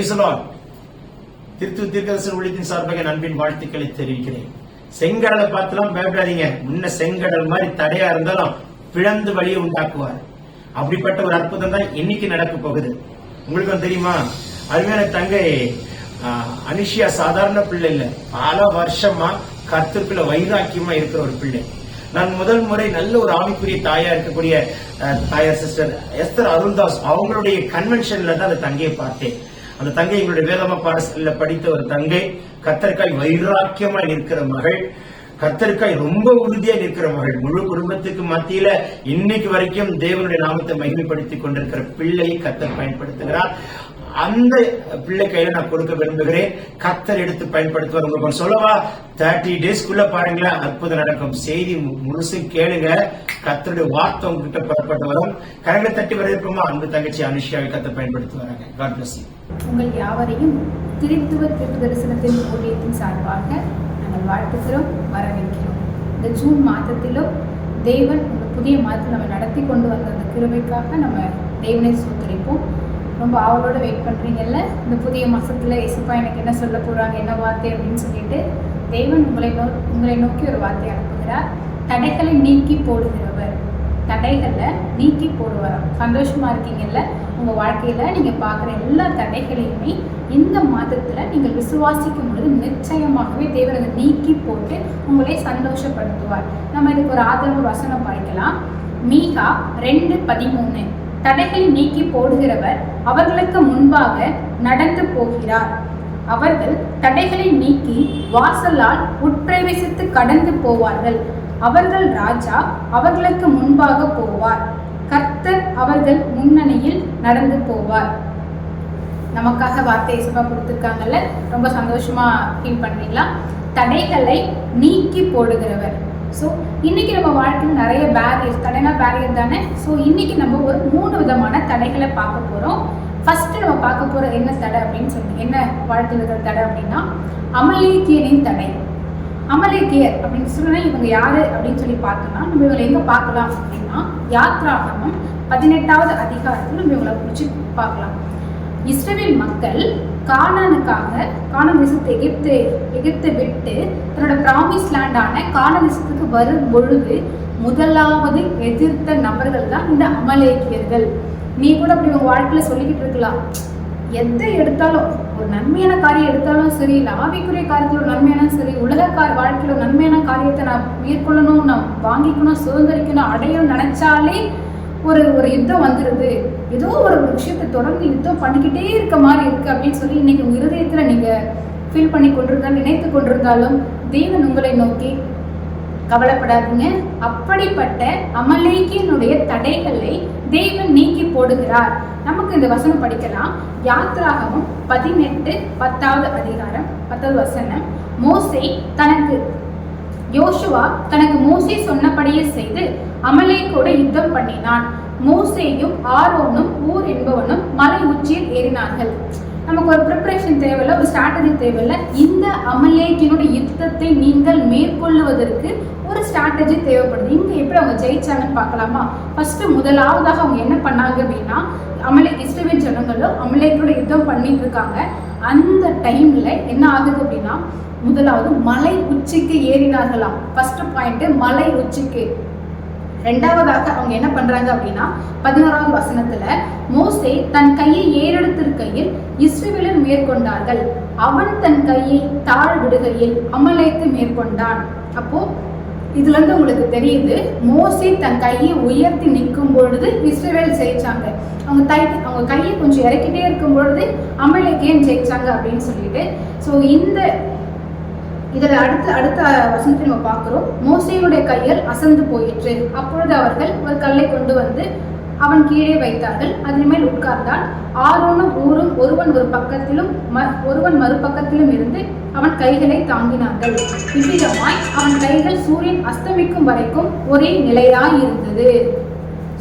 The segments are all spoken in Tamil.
பிரைசலான் திருத்து தீர்க்கதரிசன ஊழியத்தின் சார்பாக நண்பின் வாழ்த்துக்களை தெரிவிக்கிறேன். செங்கடலை பார்த்துலாம் பயப்படாதீங்க. முன்ன செங்கடல் மாதிரி தடையா இருந்தாலும் பிளந்து வழியை உண்டாக்குவார். அப்படிப்பட்ட ஒரு அற்புதம் தான் இன்னைக்கு நடக்க போகுது. உங்களுக்கு தெரியுமா? அருமையான தங்கை ஆஹ், அனிஷியா சாதாரண பிள்ளை இல்ல. பல வருஷமா கத்துக்குள்ள வைராக்கியமா இருக்கிற ஒரு பிள்ளை. நான் முதல் முறை நல்ல ஒரு ஆவிக்குரிய தாயா இருக்கக்கூடிய தாயார் சிஸ்டர் எஸ்தர் அருள்தாஸ் அவங்களுடைய கன்வென்ஷன்ல தான் அந்த தங்கையை பார்த்தேன். அந்த தங்கை எங்களுடைய வேதம பாடசாலையில படித்த ஒரு தங்கை கத்தர்காய் வைராக்கியமா இருக்கிற மகள் கத்தர்காய் ரொம்ப உறுதியா நிற்கிற மகள். முழு குடும்பத்துக்கு மத்தியில இன்னைக்கு வரைக்கும் தேவனுடைய நாமத்தை மகிமைப்படுத்திக் கொண்டிருக்கிற பிள்ளையை கத்தர் பயன்படுத்துகிறார். அந்த பிள்ளை கையில நான் கொடுக்க விரும்புகிறேன். கத்தர் எடுத்து பயன்படுத்துவார். உங்களுக்கு சொல்லவா? தேர்ட்டி டேஸ்க்குள்ள பாருங்களேன். அற்புதம் நடக்கும். செய்தி முழுசு முழுசும் கேளுங்க. கத்தருடைய வார்த்தை உங்ககிட்ட புறப்பட்டு வரும். கரங்களை தட்டி வரவேற்போமா? அன்பு தங்கச்சி அனுஷியாவை கத்தை பயன்படுத்தி வராங்க காட் பிளஸ் உங்கள் யாவரையும் திருத்துவ தீர்ப்பு தரிசனத்தின் ஊழியத்தின் சார்பாக நாங்கள் வாழ்த்துகிறோம் வரவேற்கிறோம். இந்த ஜூன் மாதத்திலும் தேவன் இந்த புதிய மாதத்தில் நம்ம நடத்தி கொண்டு வந்த அந்த கிருமைக்காக நம்ம தேவனை சூத்தரிப்போம். ரொம்ப ஆவலோட வெயிட் பண்ணுறீங்கல்ல இந்த புதிய மாதத்தில் இசுப்பா எனக்கு என்ன சொல்ல போகிறாங்க என்ன வார்த்தை அப்படின்னு சொல்லிட்டு தேவன் உங்களை நோ உங்களை நோக்கி ஒரு வார்த்தை அனுப்புகிறார். தடைகளை நீக்கி போடுகிறவர். தடைகளை நீக்கி போடுவாராம் சந்தோஷமாக இருக்கீங்கல்ல? உங்கள் வாழ்க்கையில் நீங்கள் பார்க்குற எல்லா தடைகளையுமே இந்த மாதத்தில் நீங்கள் விசுவாசிக்கும் பொழுது நிச்சயமாகவே தேவன் அதை நீக்கி போட்டு உங்களை சந்தோஷப்படுத்துவார். நம்ம இதுக்கு ஒரு ஆதரவு வசனம் படிக்கலாம் மீகா ரெண்டு பதிமூணு. தடைகளை நீக்கி போடுகிறவர் அவர்களுக்கு முன்பாக நடந்து போகிறார். அவர்கள் தடைகளை நீக்கி வாசலால் உட்பிரவேசித்து கடந்து போவார்கள். அவர்கள் ராஜா அவர்களுக்கு முன்பாக போவார். கர்த்தர் அவர்கள் முன்னணியில் நடந்து போவார். நமக்காக வார்த்தை இசப்பா கொடுத்துருக்காங்கல்ல? ரொம்ப சந்தோஷமா ஃபீல் பண்றீங்களா? தடைகளை நீக்கி போடுகிறவர். ஸோ இன்னைக்கு நம்ம வாழ்க்கையில் நிறைய பேரியர் தடைனா பேரியர் தானே? ஸோ இன்னைக்கு நம்ம ஒரு மூணு விதமான தடைகளை பார்க்க போகிறோம் ஃபர்ஸ்ட் நம்ம பார்க்க போகிற என்ன தடை அப்படின்னு சொல்லி என்ன வாழ்க்கையில் இருக்கிற தடை அப்படின்னா அமலேக்கியனின் தடை. அமலேக்கியர் அப்படின்னு சொன்னா இவங்க யார் அப்படின்னு சொல்லி பார்த்தோம்னா நம்ம இவங்களை எங்கே பார்க்கலாம் அப்படின்னா யாத்ராகமம் பதினெட்டாவது அதிகாரத்தில் நம்ம இவங்களை குறிச்சு பார்க்கலாம். இஸ்ரேல் மக்கள் கானானுக்காக கானான் தேசத்தை எகிப்து எகிப்தை விட்டு தன்னோட ப்ராமிஸ் லேண்டான கானான் தேசத்துக்கு வரும் பொழுது முதலாவது எதிர்த்த நபர்கள் தான் இந்த அமலேக்கியர்கள். நீ கூட அப்படி உங்க வாழ்க்கையில சொல்லிக்கிட்டு இருக்கலாம். எதை எடுத்தாலும் ஒரு நன்மையான காரியம் எடுத்தாலும் சரி இல்லை ஆவிக்குரிய காரியத்தில் ஒரு நன்மையான சரி உலக கார வாழ்க்கையில் ஒரு நன்மையான காரியத்தை நான் மேற்கொள்ளணும் நான் வாங்கிக்கணும் சுதந்திரிக்கணும் அடையணும் நினைச்சாலே ஒரு ஒரு யுத்தம் வந்துடுது ஏதோ ஒரு விஷயத்தை தொடர்ந்து யுத்தம் பண்ணிக்கிட்டே இருக்க மாதிரி இருக்கு அப்படின்னு சொல்லி இன்னைக்கு உங்க இருதயத்துல நீங்க ஃபீல் பண்ணி கொண்டிருந்தாலும் நினைத்து கொண்டிருந்தாலும் தெய்வன் உங்களை நோக்கி கவலைப்படாதீங்க. அப்படிப்பட்ட அமலேக்கியனுடைய தடைகளை தெய்வன் நீக்கி போடுகிறார். நமக்கு இந்த வசனம் படிக்கலாம். யாத்ராகவும் பதினெட்டு பத்தாவது அதிகாரம் பத்தாவது வசனம். மோசை தனக்கு யோசுவா தனக்கு மோசே சொன்னபடியே செய்து அமலேக்கோட யுத்தம் பண்ணினான். மோசேயும் ஆரோனும் ஊர் என்பவனும் மலை உச்சியில் ஏறினார்கள். நமக்கு ஒரு ப்ரிப்பரேஷன் தேவையில்ல ஒரு ஸ்ட்ராட்டஜி தேவையில்ல. இந்த அமலேக்கினுடைய யுத்தத்தை நீங்கள் மேற்கொள்ளுவதற்கு ஒரு ஸ்ட்ராட்டஜி தேவைப்படுது. இங்க எப்படி அவங்க ஜெயிச்சாங்கன்னு பார்க்கலாமா? ஃபர்ஸ்ட் முதலாவதாக அவங்க என்ன பண்ணாங்க அப்படின்னா அமலே இஸ்ரவேல் ஜனங்களும் அமலேக்கோட யுத்தம் பண்ணிட்டு இருக்காங்க. அந்த டைம்ல என்ன ஆகுது அப்படின்னா முதலாவது மலை உச்சிக்கு ஏறினார்களாம். ஃபர்ஸ்ட் பாயிண்ட் மலை உச்சிக்கு. ரெண்டாவதாக அவங்க என்ன பண்றாங்க அப்படின்னா பதினோராவது வசனத்துல மோசே தன் கையை ஏறெடுத்திருக்கையில் இஸ்ரேலர் மேற்கொண்டார்கள். அவன் தன் கையை தாழ் விடுகையில் அமலைக்கு மேற்கொண்டான். அப்போ இதுல இருந்து உங்களுக்கு தெரியுது மோசே தன் கையை உயர்த்தி நிற்கும் பொழுது இஸ்ரேல் ஜெயிச்சாங்க. அவங்க தை அவங்க கையை கொஞ்சம் இறக்கிட்டே இருக்கும் பொழுது அமலேக்கேன் ஜெயிச்சாங்க அப்படின்னு சொல்லிட்டு ஸோ இந்த இதில் அடுத்த அடுத்த வசனத்தை நம்ம பார்க்குறோம். மோசையுடைய கையில் அசந்து போயிற்று. அப்பொழுது அவர்கள் ஒரு கல்லை கொண்டு வந்து அவன் கீழே வைத்தார்கள். அதன் மேல் உட்கார்ந்தான். ஆரோனும் ஊரும் ஒருவன் ஒரு பக்கத்திலும் ம- ஒருவன் மறுபக்கத்திலும் இருந்து அவன் கைகளை தாங்கினார்கள். இவ்விதமாய் அவன் கைகள் சூரியன் அஸ்தமிக்கும் வரைக்கும் ஒரே நிலையாய் இருந்தது.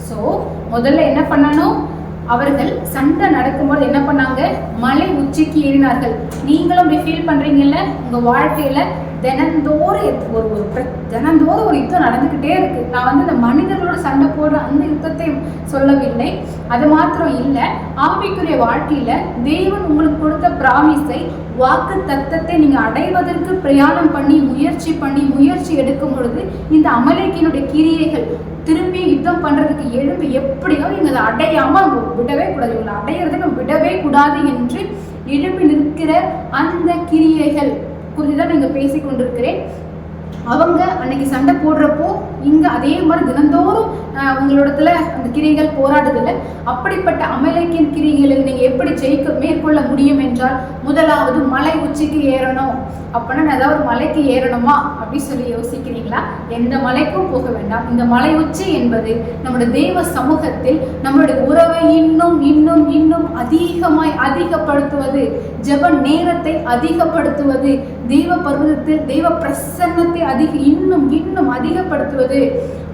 ஸோ முதல்ல என்ன பண்ணணும்? அவர்கள் சண்டை நடக்கும்போது என்ன பண்ணாங்க? மலை உச்சிக்கு ஏறினார்கள். நீங்களும் அப்படி ஃபீல் பண்றீங்கல்ல? உங்க வாழ்க்கையில தினந்தோறும் ஒரு ஒரு தினந்தோறும் ஒரு யுத்தம் நடந்துக்கிட்டே இருக்கு. நான் வந்து இந்த மனிதர்களோட சண்டை போடுற அந்த யுத்தத்தை சொல்லவில்லை. அது மாத்திரம் இல்லை ஆவிக்குரிய வாழ்க்கையில தேவன் உங்களுக்கு கொடுத்த பிராமிஸை வாக்கு தத்தத்தை நீங்க அடைவதற்கு பிரயாணம் பண்ணி முயற்சி பண்ணி முயற்சி எடுக்கும் பொழுது இந்த அமலேக்கினுடைய கிரியைகள் திரும்ப யுத்தம் பண்றதுக்கு எழும்பி எப்படியோ இவங்க அதை அடையாம அவங்க விடவே கூடாது. இவங்களை அடையிறதுக்கு விடவே கூடாது என்று எழும்பி நிற்கிற அந்த கிரியைகள் குறித்து தான் நீங்க பேசிக்கொண்டிருக்கிறேன். அவங்க அன்னைக்கு சண்டை போடுறப்போ இங்க அதே மாதிரி தினந்தோறும் ஆஹ், உங்களிடத்துல அந்த கிரிகள் போராடுதில்லை? அப்படிப்பட்ட அமலைக்கின் கிரிகளை நீங்க எப்படி ஜெயிக்க மேற்கொள்ள முடியும் என்றால் முதலாவது மலை உச்சிக்கு ஏறணும். அப்படின்னா நான் ஏதாவது ஒரு மலைக்கு ஏறணுமா? அப்படின்னு சொல்லி யோசிக்கிறீங்களா? எந்த மலைக்கும் போக வேண்டாம். இந்த மலை உச்சி என்பது நம்முடைய தெய்வ சமூகத்தில் நம்மளுடைய உறவை இன்னும் இன்னும் இன்னும் அதிகமாய் அதிகப்படுத்துவது ஜெப நேரத்தை அதிகப்படுத்துவது தெய்வ பருவத்தில் தெய்வ பிரசன்னத்தை அதிக இன்னும் இன்னும் அதிகப்படுத்துவது.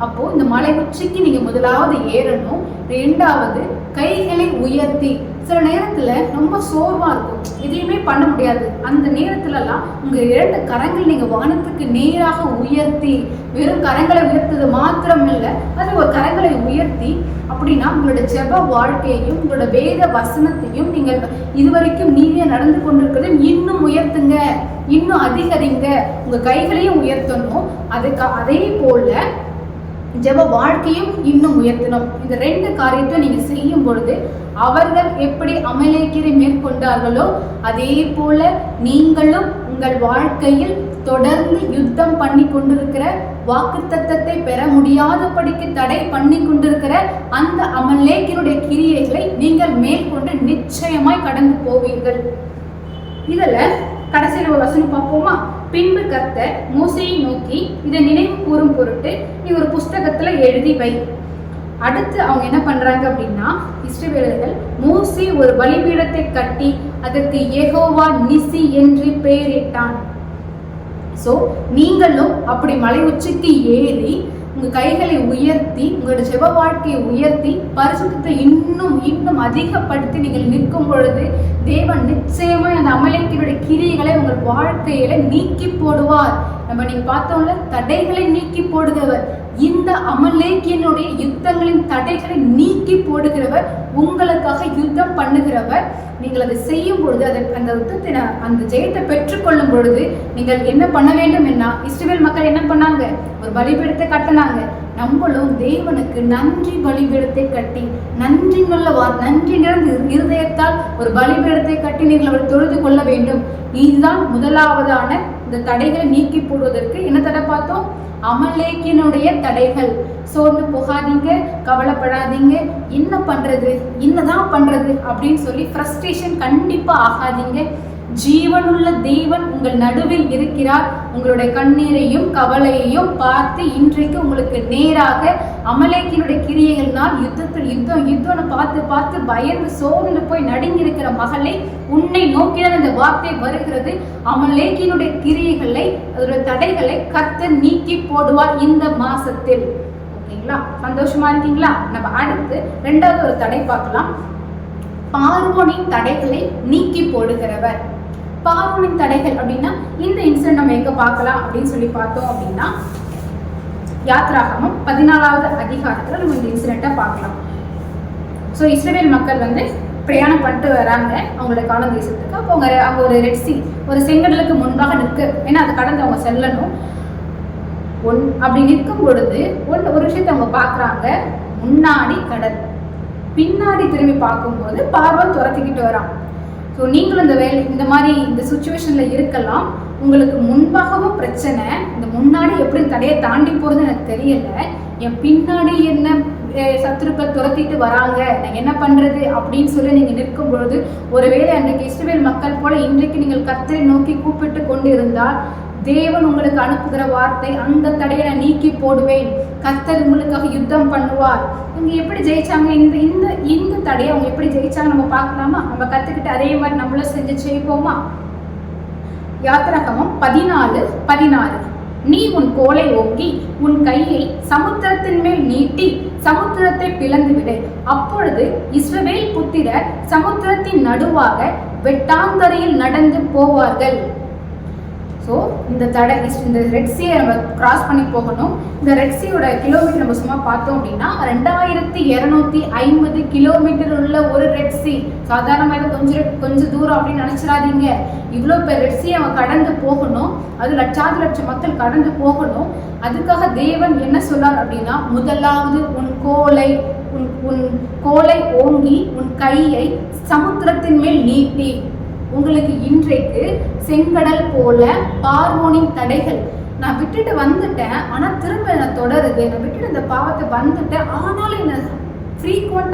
அப்போ இந்த மலை உச்சிக்கு நீங்க முதலாவது ஏறணும். ரெண்டாவது கைகளை உயர்த்தி சில நேரத்துல ரொம்ப சோர்வா இருக்கும். எதையுமே பண்ண முடியாது. அந்த நேரத்துலலாம் உங்க இரண்டு கரங்கள் நீங்க வானத்துக்கு நேராக உயர்த்தி வெறும் கரங்களை உயர்த்தது மாத்திரம் இல்லை அது ஒரு கரங்களை உயர்த்தி அப்படின்னா உங்களோட ஜெப வாழ்க்கையையும் உங்களோட வேத வசனத்தையும் நீங்கள் இதுவரைக்கும் நீங்க நடந்து கொண்டிருக்கிறது இன்னும் உயர்த்துங்க. இன்னும் அதிகரிங்க. உங்க கைகளையும் உயர்த்தணும். அதுக்கு அதே போல ஜெப வாழ்க்கையும் இன்னும் உயர்த்தணும். இந்த ரெண்டு காரியத்தை நீங்க செய்யும் பொழுது அவர்கள் எப்படி அமலேக்கிரை மேற்கொண்டார்களோ அதே போல நீங்களும் உங்கள் வாழ்க்கையில் தொடர்ந்து யுத்தம் பண்ணி கொண்டிருக்கிற வாக்குத்தத்தத்தை பெற முடியாதபடிக்கு தடை பண்ணி கொண்டிருக்கிற அந்த அமலேக்கினுடைய கிரியைகளை நீங்கள் மேற்கொண்டு நிச்சயமாய் கடந்து போவீர்கள். இதுல கடைசியில் ஒரு வசனம் பார்ப்போமா? பின்பு கர்த்தர் மூசையை நோக்கி இதை நினைவு கூறும் பொருட்டு நீ ஒரு புஸ்தகத்துல எழுதி வை. அடுத்து அவங்க என்ன பண்றாங்க அப்படின்னா இஸ்ரவேலர்கள் மூசி ஒரு பலிபீடத்தை கட்டி அதற்கு ஏகோவா நிசி என்று பெயரிட்டான். சோ நீங்களும் அப்படி மலை உச்சிக்கு ஏறி உங்க கைகளை உயர்த்தி உங்களோட ஜெப வாழ்க்கையை உயர்த்தி பரிசுத்தத்தை இன்னும் இன்னும் அதிகப்படுத்தி நீங்கள் நிற்கும் பொழுது தேவன் நிச்சயமா அந்த அமலேக்கினுடைய கிரியைகளை உங்கள் வாழ்க்கையில நீக்கி போடுவார். நம்ம நீங்க பார்த்தோம்ல தடைகளை நீக்கி போடுகிறவர். இந்த அமலேக்கியனுடைய யுத்தங்களின் தடைகளை நீக்கி போடுகிறவர் உங்களுக்காக யுத்தம் பண்ணுகிறவர். நீங்கள் அதை செய்யும் பொழுது அதை அந்த யுத்தத்தை அந்த ஜெயத்தை பெற்றுக்கொள்ளும் பொழுது நீங்கள் என்ன பண்ண வேண்டும் என்ன இஸ்ரேல் மக்கள் என்ன பண்ணாங்க? ஒரு பலிபீடத்தை கட்டினாங்க. நம்மளும் தேவனுக்கு நன்றி பலிபீடத்தை கட்டி நன்றி வார் நன்றி நிறைந்த இருதயத்தால் ஒரு பலிபீடத்தை கட்டி நீங்கள் அவர் தொழுது கொள்ள வேண்டும். இதுதான் முதலாவதான இந்த தடைகளை நீக்கி போடுவதற்கு என்ன தடை பார்த்தோம்? அமலேக்கினுடைய தடைகள். சோர்ந்து போகாதீங்க கவலைப்படாதீங்க. என்ன பண்றது? என்னதான் பண்றது? அப்படின்னு சொல்லி ஃப்ரஸ்ட்ரேஷன் கண்டிப்பா ஆகாதீங்க. ஜீவனுள்ள தேவன் உங்கள் நடுவில் இருக்கிறார். உங்களுடைய கண்ணீரையும் கவலையையும் பார்த்து இன்றைக்கு உங்களுக்கு நேராக அமலேக்கினுடைய கிரியைகள்னால் யுத்தத்தில் யுத்தம் யுத்தம்னு பார்த்து பார்த்து பயந்து சோர்ந்து போய் நடுங்கி இருக்கிற மகளை உன்னை நோக்கினால் இந்த வார்த்தை வருகிறது. அமலேக்கினுடைய கிரியைகளை அதோட தடைகளை கத்து நீக்கி போடுவார் இந்த மாசத்தில். ஓகேங்களா? சந்தோஷமா இருக்கீங்களா? நம்ம அடுத்து ரெண்டாவது ஒரு தடை பார்க்கலாம். பார்வோனின் தடைகளை நீக்கி போடுகிறவர். பார்வோனின் தடைகள் அப்படின்னா இந்த இன்சிடென்ட் நம்ம எங்க பார்க்கலாம் அப்படின்னு சொல்லி பார்த்தோம் அப்படின்னா யாத்ராகமம் பதினாலாவது அதிகாரத்துல நம்ம இந்த இன்சிடென்ட்டை பார்க்கலாம். ஸோ இஸ்ரேல் மக்கள் வந்து பிரயாணம் பண்ணிட்டு வராங்க. அவங்களோட காலம் தேசத்துக்கு. அப்போ அவங்க அவங்க ஒரு ரெட் சி ஒரு செங்கடலுக்கு முன்பாக நிற்க ஏன்னா அதை கடந்து அவங்க செல்லணும். ஒன் அப்படி நிற்கும் பொழுது ஒன்று ஒரு விஷயத்தை அவங்க பார்க்குறாங்க. முன்னாடி கடல் பின்னாடி திரும்பி பார்க்கும்போது பார்வை துரத்திக்கிட்டு வரான். ஸோ நீங்களும் இந்த வேலை இந்த மாதிரி இந்த சுச்சுவேஷனில் இருக்கலாம். உங்களுக்கு முன்பாகவும் பிரச்சனை இந்த முன்னாடி எப்படி தடையை தாண்டி போகிறது எனக்கு தெரியலை. என் பின்னாடி என்ன சத்துருக்கள் துரத்திட்டு வராங்க நான் என்ன பண்ணுறது அப்படின்னு சொல்லி நீங்கள் நிற்கும் பொழுது ஒருவேளை அன்றைக்கு இஸ்ரவேல் மக்கள் போல இன்றைக்கு நீங்கள் கத்தரை நோக்கி கூப்பிட்டு கொண்டு இருந்தால் தேவன் உங்களுக்கு அனுப்புகிற வார்த்தை அந்த தடையை நான் நீக்கி போடுவேன். கர்த்தர் உங்களுக்காக யுத்தம் பண்ணுவார். இவங்க எப்படி ஜெயிச்சாங்க? இந்த இந்த இந்த தடையை அவங்க எப்படி ஜெயிச்சாங்க நம்ம பார்க்கலாமா? நம்ம கத்துக்கிட்டு அதே மாதிரி நம்மளும் செஞ்சு ஜெயிப்போமா? யாத்திரகமம் பதினாலு பதினாறு. நீ உன் கோலை ஓங்கி உன் கையை சமுத்திரத்தின் மேல் நீட்டி சமுத்திரத்தை பிளந்து விடு அப்பொழுது இஸ்ரவேல் புத்திரர் சமுத்திரத்தின் நடுவாக வெட்டாந்தரையில் நடந்து போவார்கள். ஸோ இந்த தடை இந்த ரெட்சியை நம்ம கிராஸ் பண்ணி போகணும். இந்த ரெட்சியோட கிலோமீட்டர் நம்ம சும்மா பார்த்தோம் அப்படின்னா ரெண்டாயிரத்தி இரநூத்தி ஐம்பது கிலோமீட்டர் உள்ள ஒரு ரெட்சி சாதாரணமாக கொஞ்சம் கொஞ்சம் தூரம் அப்படின்னு நினச்சிடாதீங்க. இவ்வளோ பெரிய ரெட்சியை அவன் கடந்து போகணும். அது லட்சாதி லட்சம் மக்கள் கடந்து போகணும். அதுக்காக தேவன் என்ன சொன்னார் அப்படின்னா முதலாவது உன் கோலை உன் உன் கோலை ஓங்கி உன் கையை சமுத்திரத்தின் மேல் நீட்டி. உங்களுக்கு இன்றைக்கு செங்கடல் போல பார்வோனின் தடைகள். நான் விட்டுட்டு வந்துட்டேன் ஆனா திரும்ப என்ன தொடருது. நான் விட்டுட்டு இந்த பாவத்தை வந்துட்டேன். ஆனாலும் என்ன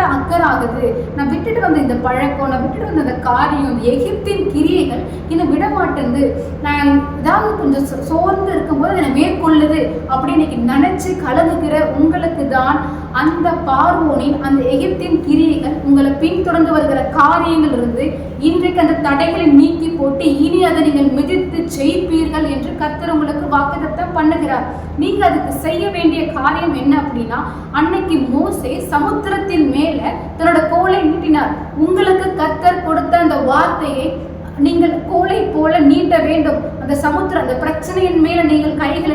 ஃப்ரீக்வெண்ட்டாக அக்கர் ஆகுது நான் விட்டுட்டு வந்த இந்த பழக்கம் நான் விட்டுட்டு வந்த இந்த காரியம் எகிப்தின் கிரியைகள் என்னை விட மாட்டேங்குது நான் ஏதாவது கொஞ்சம் சோர்ந்து இருக்கும்போது என்னை மேற்கொள்ளுது. அப்படின்னு இன்னைக்கு நினைச்சு கலங்குகிற உங்களுக்கு தான் அந்த பார்வோனின் அந்த எகிப்தின் கிரியைகள் உங்களை பின்தொடர்ந்து வருகிற காரியங்கள் இருந்து இன்றைக்கு அந்த தடைகளை நீக்கி போட்டு இனி அதை நீங்கள் மிதித்து ஜெயிப்பீர்கள் என்று கர்த்தர் உங்களுக்கு வாக்குத்தத்தம் பண்ணுகிறார். நீங்க அதுக்கு செய்ய வேண்டிய காரியம் என்ன அப்படின்னா அன்னைக்கு மோசே சமுத்திரத்தின் மேல் தன்னோட கோலை நீட்டினார். உங்களுக்கு கத்தர் கொடுத்த அந்த வார்த்தையை நீங்கள் கோலை போல நீட்ட வேண்டும். அந்த சமுத்திரம் அந்த பிரச்சனையின் மேல நீங்கள் கைகளை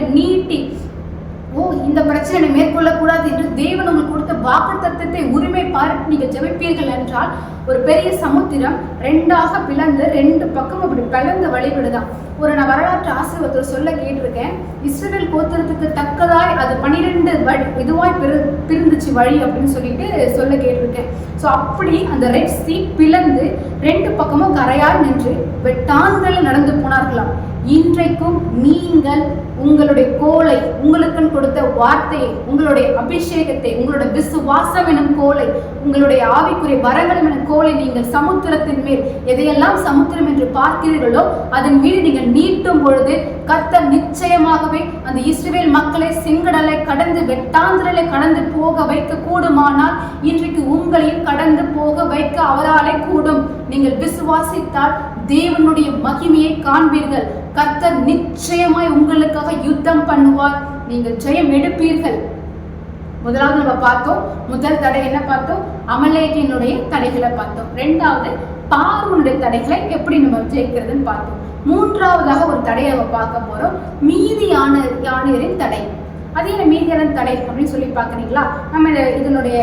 இந்த பிரச்சனை மேற்கொள்ளக்கூடாது என்று தேவன் உங்களுக்கு கொடுத்த வாக்கு தத்துவத்தை உரிமை பார்த்து நீங்கள் ஜெபிப்பீர்கள் என்றால் ஒரு பெரிய சமுத்திரம் ரெண்டாக பிளந்து ரெண்டு பக்கம் அப்படி பிளந்து வழிவிடுதான் ஒரு நான் வரலாற்று ஆசிரியர் சொல்ல கேட்டிருக்கேன். இஸ்ரேல் கோத்திரத்துக்கு தக்கதாய் அது பனிரெண்டு வழி இதுவாய் பிரி பிரிந்துச்சு வழி அப்படின்னு சொல்லிட்டு சொல்ல கேட்டிருக்கேன். ஸோ அப்படி அந்த ரெட் சீ பிளந்து ரெண்டு பக்கமும் கரையாய் நின்று வெட்டாந்தல் நடந்து போனார்களாம். இன்றைக்கும் நீங்கள் உங்களுடைய கோலை உங்களுக்கு கொடுத்த வார்த்தையை உங்களுடைய அபிஷேகத்தை உங்களுடைய விசுவாசம் எனும் கோலை உங்களுடைய ஆவிக்குரிய வரங்களும் எனும் கோலை நீங்கள் சமுத்திரத்தின் மேல் எதையெல்லாம் சமுத்திரம் என்று பார்க்கிறீர்களோ அதன் மீது நீங்கள் நீட்டும் பொழுது கர்த்தர் நிச்சயமாகவே அந்த இஸ்ரேல் மக்களை செங்கடலை கடந்து வெட்டாந்திரலை கடந்து போக வைக்க கூடுமானால் இன்றைக்கு உங்களையும் கடந்து போக வைக்க அவராலே கூடும். நீங்கள் விசுவாசித்தால் தேவனுடைய மகிமையை காண்பீர்கள். கர்த்தர் நிச்சயமாய் உங்களுக்காக யுத்தம் பண்ணுவார். நீங்கள் ஜெயம் எடுப்பீர்கள். முதலாவது நம்ம பார்த்தோம். முதல் தடை என்ன பார்த்தோம்? அமலேகினுடைய தடைகளை பார்த்தோம். ரெண்டாவது பார்வனுடைய தடைகளை எப்படி நம்ம ஜெயிக்கிறதுன்னு பார்த்தோம். மூன்றாவதாக ஒரு தடையை நம்ம பார்க்க போறோம். மீதியான யானையரின் தடை. அது என்ன மீதியான தடை அப்படின்னு சொல்லி பார்க்குறீங்களா? நம்ம இதனுடைய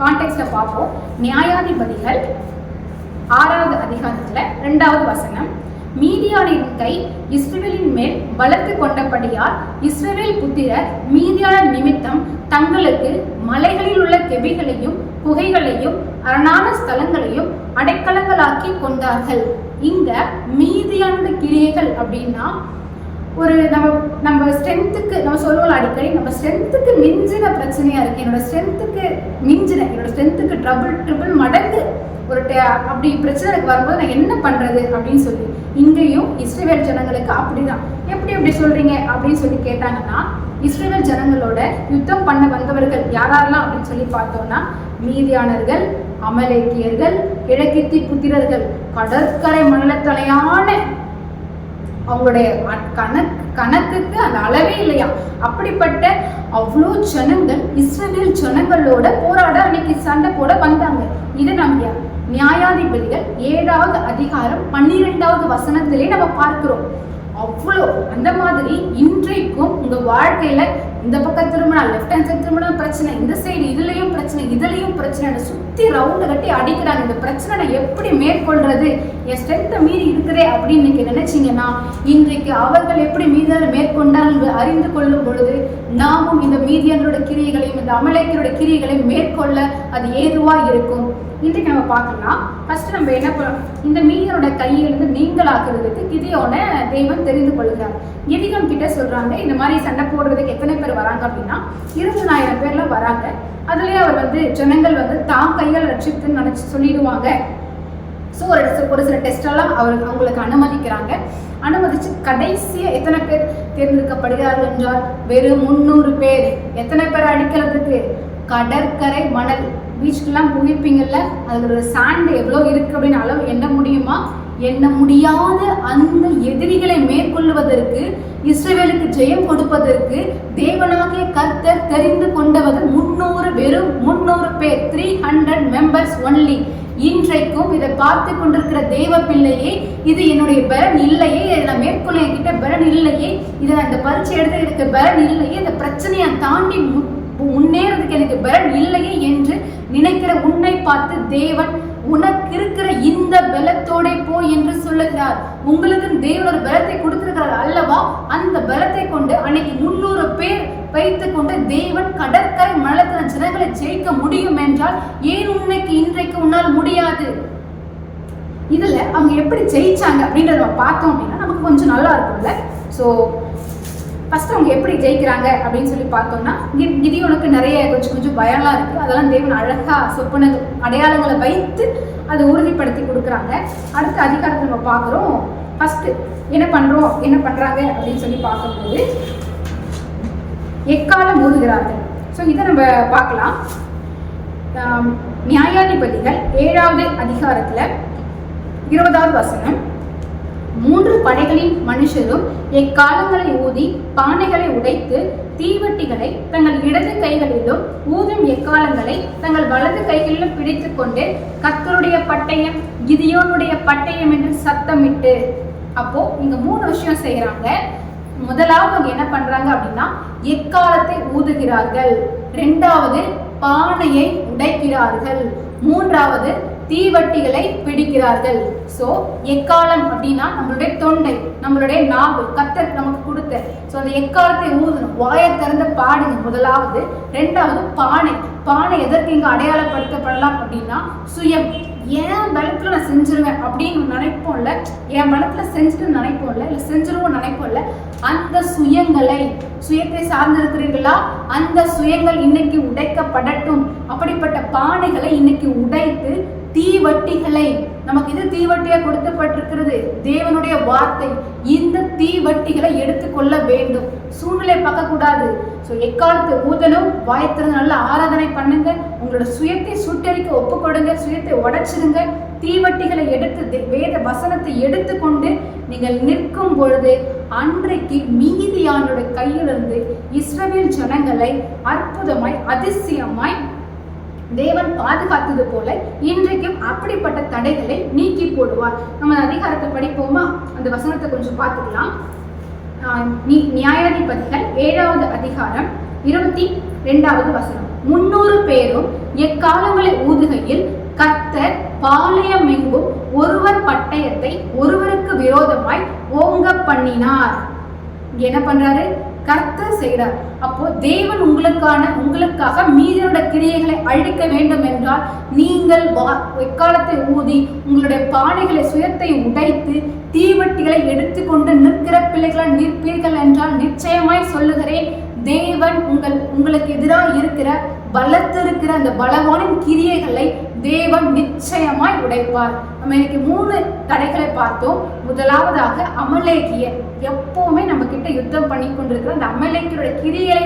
கான்டெக்ட்ல பார்ப்போம். நியாயாதிபதிகள் ஆறாவது அதிகாரத்துல ரெண்டாவது வசனம். மீதியானின் கை இஸ்ரவேலின் மேல் வளர்த்து கொண்டபடியால் இஸ்ரவேல் புத்திரர் மீதியான நிமித்தம் தங்களுக்கு மலைகளில் உள்ள கெபிகளையும் குகைகளையும் அரணான ஸ்தலங்களையும் அடைக்கலங்களாக்கி கொண்டார்கள். இங்க மீதியான கிரியைகள் அப்படின்னா ஒரு நம்ம நம்ம ஸ்ட்ரென்த்துக்கு நம்ம சொல்லுவோம் அடிக்கடி நம்ம ஸ்ட்ரென்த்துக்கு மிஞ்சின பிரச்சனையா இருக்கு. என்னோட ஸ்ட்ரென்த்துக்கு மிஞ்சின என்னோட ஸ்ட்ரென்த்துக்கு ட்ரபிள் ட்ரிபிள் மடங்கு. ஒரு அப்படி பிரச்சனைக்கு வரும்போது நான் என்ன பண்றது அப்படின்னு சொல்லி இங்கேயும் இஸ்ரேல் ஜனங்களுக்கு அப்படிதான். எப்படி எப்படி சொல்றீங்க அப்படின்னு சொல்லி கேட்டாங்கன்னா இஸ்ரேல் ஜனங்களோட யுத்தம் பண்ண வந்தவர்கள் யாரெல்லாம் அப்படின்னு சொல்லி பார்த்தோம்னா மீதியானர்கள் அமலேக்கியர்கள் கிழக்கித்தி புத்திரர்கள் கடற்கரை மண்டலத்தலையான அவங்களுடைய கணக்கு கணக்குக்கு அந்த அளவே இல்லையா? அப்படிப்பட்ட அவ்வளோ ஜனங்கள் இஸ்ரேல் ஜனங்களோட போராட அன்னைக்கு சண்டை போட வந்தாங்க. இது நம்பியா? நியாயாதிபதிகள் ஏழாவது அதிகாரம் பன்னிரெண்டாவது வசனத்திலே நம்ம பார்க்கிறோம். அவ்வளோ அந்த மாதிரி இன்றைக்கும் உங்க வாழ்க்கையில இந்த பக்கம் திரும்பினா லெஃப்ட் ஹேண்ட் சைட் திரும்பினா பிரச்சனை இந்த சைடு இதுலயும் பிரச்சனை இதுலயும் பிரச்சனை சுத்தி ரவுண்டு கட்டி அடிக்கிறாங்க. இந்த பிரச்சனை எப்படி மேற்கொள்றது? என் ஸ்ட்ரென்த்தை மீறி இருக்குதே அப்படின்னு நீங்க நினைச்சீங்கன்னா இன்றைக்கு அவர்கள் எப்படி மீதான மேற்கொண்டார்கள் அறிந்து கொள்ளும் பொழுது நாமும் இந்த மீதியனோட கிரியைகளையும் இந்த அமலேக்கரோட கிரியைகளையும் மேற்கொள்ள அது ஏதுவா இருக்கும்? இன்றைக்கு நம்ம பார்க்கலாம் ஃபர்ஸ்ட் நம்ம என்ன பண்ணோம் இந்த மீதியனோட கையிலிருந்து நீங்களாக்குறதுக்கு கிதியோன தெய்வம் தெரிந்து கொள்கிறார் கிதியோன் கிட்ட சொல்றாங்க இந்த மாதிரி சண்டை போடுறதுக்கு எத்தனை பேர் வராங்க அப்படின்னா இருபதாயிரம் பேர்ல வராங்க. அதுலயே அவர் வந்து ஜனங்கள் வந்து தாம் கையால் ரட்சித்துன்னு நினைச்சு சொல்லிடுவாங்க. ஸோ ஒரு சில ஒரு சில டெஸ்ட் எல்லாம் அவர் அவங்களுக்கு அனுமதிக்கிறாங்க. அனுமதிச்சு கடைசியா எத்தனை பேர் தேர்ந்தெடுக்கப்படுகிறார்கள் என்றால் வெறும் முந்நூறு பேர். எத்தனை பேர் அடிக்கிறதுக்கு? கடற்கரை மணல். பீச்சுக்கெல்லாம் போயிருப்பீங்கல்ல அதோட சாண்ட் எவ்வளோ இருக்கு அப்படின்னு அளவு எண்ண முடியுமா? எண்ண முடியாத அந்த எதிரிகளை மேற்கொள்வதற்கு இஸ்ரேலுக்கு ஜெயம் கொடுப்பதற்கு தேவனாகிய கர்த்தர் தெரிந்து கொண்டவர் முன்னூறு வெறும் முன்னூறு பேர் த்ரீ ஹண்ட்ரட் மெம்பர்ஸ் ஒன்லி இன்றைக்கும் இதை பார்த்து கொண்டிருக்கிற தேவ பிள்ளையே இது என்னுடைய பலன் இல்லையே இதை நான் மேற்கொள்ள என்கிட்ட பலன் இல்லையே இதை அந்த பரிட்சை பரீட்சை எடுத்து எனக்கு பலன் இல்லையே இந்த பிரச்சனையை தாண்டி மு- முன்னேறதுக்கு எனக்கு பலன் இல்லையே என்று நினைக்கிற உன்னை பார்த்து தேவன் உனக்கு இருக்கிற இந்த பலத்தோட போ என்று சொல்லுகிறார். உங்களுக்கு தேவன் ஒரு பலத்தை கொடுத்திருக்கிறார் அல்லவா? அந்த பலத்தை கொண்டு அன்னைக்கு முன்னூறு பேர் வைத்துக் கொண்டு தேவன் கடற்கரை மலத்தின ஜனங்களை ஜெயிக்க முடியும் என்றால் ஏன் உன்னைக்கு இன்றைக்கு உன்னால் முடியாது? இதுல அவங்க எப்படி ஜெயிச்சாங்க அப்படின்றத நம்ம பார்த்தோம் அப்படின்னா நமக்கு கொஞ்சம் நல்லா இருக்கும்ல? ஸோ ஃபர்ஸ்ட் அவங்க எப்படி ஜெயிக்கிறாங்க அப்படின்னு சொல்லி பார்த்தோம்னா கிதியோனுக்கு நிறைய கொஞ்சம் கொஞ்சம் பயம்லாம் இருக்கு. அதெல்லாம் தேவன் அழகா சொப்பன அடையாளங்களை வைத்து அதை உறுதிப்படுத்தி கொடுக்குறாங்க. அடுத்த அதிகாரத்தை நம்ம பார்க்குறோம். ஃபர்ஸ்ட் என்ன பண்றோம்? என்ன பண்றாங்க? அப்படின்னு சொல்லி பார்க்கும்போது எக்காலம் ஊதுகிறார்கள்? ஸோ இதை நம்ம பார்க்கலாம். நியாயாதிபதிகள் ஏழாவது அதிகாரத்தில் இருபதாவது வசனம். மூன்று படைகளின் மனுஷரும் எக்காலங்களை ஊதி பானைகளை உடைத்து தீவட்டிகளை தங்கள் இடது கைகளிலும் ஊதும் எக்காலங்களை தங்கள் வலது கைகளிலும் பிடித்து கொண்டு கத்தருடைய பட்டயம் கிதியோனுடைய பட்டயம் என்று சத்தமிட்டு. அப்போ இங்க மூணு விஷயம் செய்யறாங்க. முதலாவது அவங்க என்ன பண்றாங்க அப்படின்னா எக்காலத்தை ஊதுகிறார்கள். ரெண்டாவது பானையை உடைக்கிறார்கள். மூன்றாவது தீவட்டிகளை பிடிக்கிறார்கள். சோ எக்காலம் அப்படின்னா நம்மளுடைய தொண்டை நம்மளுடைய நாவு கத்தர் நமக்கு கொடுத்த. சோ அந்த எக்காலத்தை ஊதணும். வாயை திறந்து பாடுங்க. முதலாவது. ரெண்டாவது பானை. பானை எதற்கு இங்க அடையாளப்படுத்தப்படலாம் அப்படின்னா சுயம். என் பலத்துல நான் செஞ்சிருவேன் அப்படின்னு நினைப்போம்ல என் பலத்துல செஞ்சுட்டு நினைப்போம்ல இல்ல செஞ்சிருவோம் நினைப்போம்ல அந்த சுயங்களை சுயத்தை சார்ந்திருக்கிறீர்களா? அந்த சுயங்கள் இன்னைக்கு உடைக்கப்படட்டும். அப்படிப்பட்ட பானைகளை இன்னைக்கு உடைத்து தீவட்டிகளை நமக்கு இது தீவட்டியா கொடுக்கப்பட்டிருக்கிறது. தேவனுடைய வார்த்தை இந்த தீவட்டிகளை எடுத்துக்கொள்ள வேண்டும். சூழ்நிலை பார்க்க கூடாது ஸோ எக்காலத்து ஊதலும் வாயத்திறந்து நல்ல ஆராதனை பண்ணுங்க. உங்களோட சுயத்தை சுட்டரிக்க ஒப்பு கொடுங்க சுயத்தை உடைச்சிடுங்க தீவட்டிகளை எடுத்து வேத வசனத்தை எடுத்துக்கொண்டு நீங்கள் நிற்கும் பொழுது அன்றைக்கு மீதியானோட கையிலிருந்து இஸ்ரவேல் ஜனங்களை அற்புதமாய் அதிசயமாய் தேவன் பாதுகாத்தது போல இன்றைக்கும் அப்படிப்பட்ட தடைகளை நீக்கி போடுவார். நம்ம அதிகாரத்தை படிப்போமா? அந்த வசனத்தை கொஞ்சம் பார்த்துக்கலாம். நீ- நியாயாதிபதிகள் ஏழாவது அதிகாரம் இருபத்தி ரெண்டாவது வசனம். முன்னூறு பேரும் எக்காலங்களை ஊதுகையில் கத்தர் பாளையம் எங்கும் ஒருவர் பட்டயத்தை ஒருவருக்கு விரோதமாய் ஓங்க பண்ணினார். என்ன பண்றாரு? கர்த்தர் செய்கிறார். அப்போ தேவன் உங்களுக்கான உங்களுக்காக மீதியோட கிரியைகளை அழிக்க வேண்டும் என்றால் நீங்கள் வா- எக்காலத்தை ஊதி உங்களுடைய பானைகளை சுயத்தை உடைத்து தீவட்டிகளை எடுத்துக்கொண்டு நிற்கிற பிள்ளைகளால் நிற்பீர்கள் என்றால் நிச்சயமாய் சொல்லுகிறேன் தேவன் உங்கள் உங்களுக்கு எதிராக இருக்கிற பலத்திருக்கிற அந்த பலவானின் கிரியைகளை தேவன் நிச்சயமாய் உடைப்பார். நம்ம இன்னைக்கு மூணு தடைகளை பார்த்தோம். முதலாவதாக அமலேகிய எப்பவுமே நம்ம கிட்ட யுத்தம் பண்ணி கொண்டிருக்கிற அந்த அமலைக்கரோட கிரியை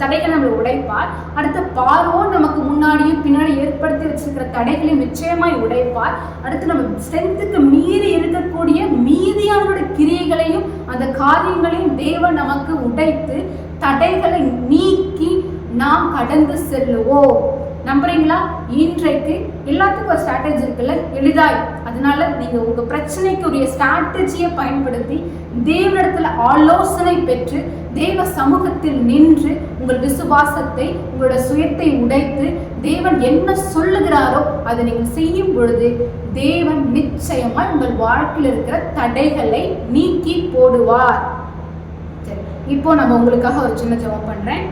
தடைகளை நம்ம உடைப்பார். அடுத்து பார்வோன் நமக்கு முன்னாடியும் பின்னாடி ஏற்படுத்தி வச்சிருக்கிற தடைகளை நிச்சயமாய் உடைப்பார். அடுத்து நம்ம ஸ்ட்ரென்த்துக்கு மீறி இருக்கக்கூடிய மீதியானோட கிரியைகளையும் அந்த காரியங்களையும் தேவன் நமக்கு உடைத்து தடைகளை நீக்கி நாம் கடந்து செல்லுவோம். நம்புறீங்களா? இன்றைக்கு எல்லாத்துக்கும் ஒரு ஸ்ட்ராட்டஜி இருக்குல்ல? எளிதாய். அதனால நீங்க உங்க பிரச்சனைக்குரிய ஸ்ட்ராட்டஜியை பயன்படுத்தி தேவனிடத்துல ஆலோசனை பெற்று தேவ சமூகத்தில் நின்று உங்கள் விசுவாசத்தை உங்களோட சுயத்தை உடைத்து தேவன் என்ன சொல்லுகிறாரோ அதை நீங்கள் செய்யும் பொழுது தேவன் நிச்சயமா உங்கள் வாழ்க்கையில் இருக்கிற தடைகளை நீக்கி போடுவார். சரி இப்போ நம்ம உங்களுக்காக ஒரு சின்ன ஜெபம் பண்றேன்.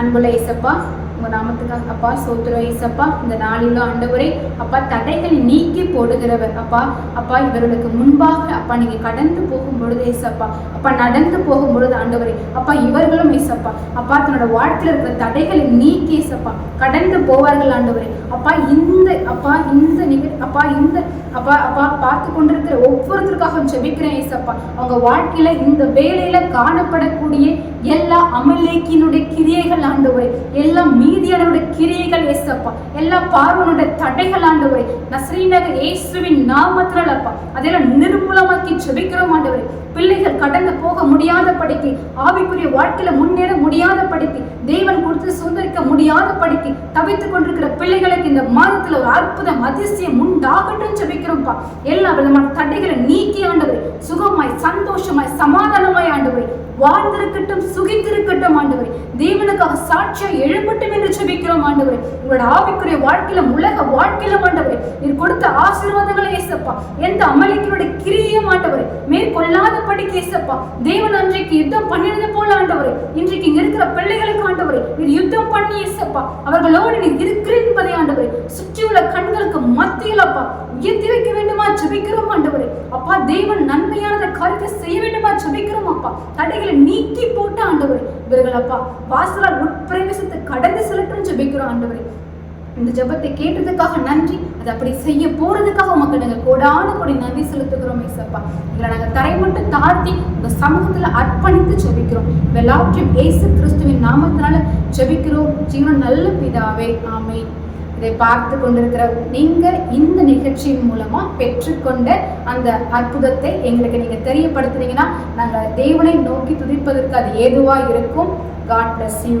அன்புள்ள இசப்பா உங்க நாமத்துக்காக அப்பா சோத்துர இசப்பா இந்த நாளிலும் ஆண்டவரே அப்பா தடைகளை நீக்கி போடுகிறவர். அப்பா அப்பா இவர்களுக்கு முன்பாக அப்பா நீங்க கடந்து போகும் பொழுது ஏசப்பா அப்பா நடந்து போகும் பொழுது ஆண்டவரே. அப்பா இவர்களும் ஏசப்பா அப்பா தன்னோட வாழ்க்கையில் இருக்கிற தடைகளை நீக்கி ஏசப்பா கடந்து போவார்கள் ஆண்டவரே. அப்பா இந்த அப்பா இந்த நிகழ் அப்பா இந்த அப்பா அப்பா பார்த்து கொண்டிருக்கிற ஒவ்வொருத்தருக்காக ஜெபிக்கிறேன் ஏசப்பா அவங்க வாழ்க்கையில இந்த வேலையில காணப்படக்கூடிய எல்லா அமலேக்கினுடைய கிரியைகள் ஆண்டவரே. எல்லா மீதியானவருடைய கிரியைகள் ஏசப்பா. எல்லா பார்வனுடைய தடைகள் ஆண்டவரே. நஸ்ரீநகர் இயேசுவின் நாமத்தில் அப்பா. அதெல்லாம் நிர்மூலமாக்கி ஜெபிக்கிறோம் ஆண்டவரே. பிள்ளைகள் கடந்து போக முடியாத படிக்கு. ஆவிக்குரிய வாழ்க்கையில முன்னேற முடியாத படிக்கு. தேவன் கொடுத்து சுந்தரிக்க முடியாத படிக்கு. தவித்துக் கொண்டிருக்கிற பிள்ளைகளுக்கு இந்த மாதத்துல ஒரு அற்புதம் அதிசயம் உண்டாகட்டும் ஜெபிக்கிறோம்ப்பா. எல்லா விதமான தடைகளை நீக்கி ஆண்டவரே. சுகமாய் சந்தோஷமாய் சமாதானமாய் ஆண்டவரே. வாழ்ந்திருக்கட்டும் சுகித்திருக்கட்டும் ஆண்டவரே. தேவனுக்காக சாட்சியா எழுப்பட்டும் என்று ஜெபிக்கிறோம் ஆண்டவரே. உங்களோட ஆவிக்குரிய வாழ்க்கையில உலக வாழ்க்கையில ஆண்டவரே. நீர் கொடுத்த ஆசீர்வாதங்களை ஏசப்பா. எந்த அமலிக்கனுடைய கிரியம் மாட்டவரே மேற்கொள்ளாத படிக்க ஏசப்பா. தேவன் அன்றைக்கு யுத்தம் பண்ணினது போல ஆண்டவரே. இன்றைக்கு இங்க இருக்கிற பிள்ளைகளுக்கு ஆண்டவரே நீர் யுத்தம் பண்ணி ஏசப்பா. அவர்களோடு நீர் இருக்கிறேன் என்பதை ஆண்டவரே. சுற்றியுள்ள கண்களுக்கு மத்தியில் அப்பா உயர்த்தி வைக்க வேண்டுமா? ஜபிக்கிறோம் ஆண்டவரே. அப்பா தேவன் நன்மையானத காரியத்தை செய்ய வேண்டுமா? ஜபிக்கிறோம் அப்பா. தடைகளை நீக்கி போட்டு ஆண்டவர் இவர்கள் அப்பா. வாசலால் உட்பிரவேசத்தை கடந்து செலுத்தும் ஜெபிக்கிறோம் ஆண்டவரே. இந்த ஜெபத்தை கேட்டதுக்காக நன்றி. அது அப்படி செய்ய போறதுக்காக உமக்கு நாங்கள் கோடான கொடி நன்றி செலுத்துகிறோம் ஏசப்பா இதில் நாங்கள் தரை மட்டும் தாழ்த்தி உங்க சமூகத்துல அர்ப்பணித்து ஜெபிக்கிறோம். எல்லாவற்றையும் ஏசு கிறிஸ்துவின் நாமத்தினால ஜெபிக்கிறோம். ஜீவனம் நல்ல பிதாவே. ஆமை இதை பார்த்து கொண்டிருக்கிற நீங்கள் இந்த நிகழ்ச்சியின் மூலமா பெற்றுக்கொண்ட அந்த அற்புதத்தை எங்களுக்கு நீங்க தெரியப்படுத்துனீங்கன்னா நாங்கள் தேவனை நோக்கி துதிப்பதற்கு அது ஏதுவா இருக்கும். God bless you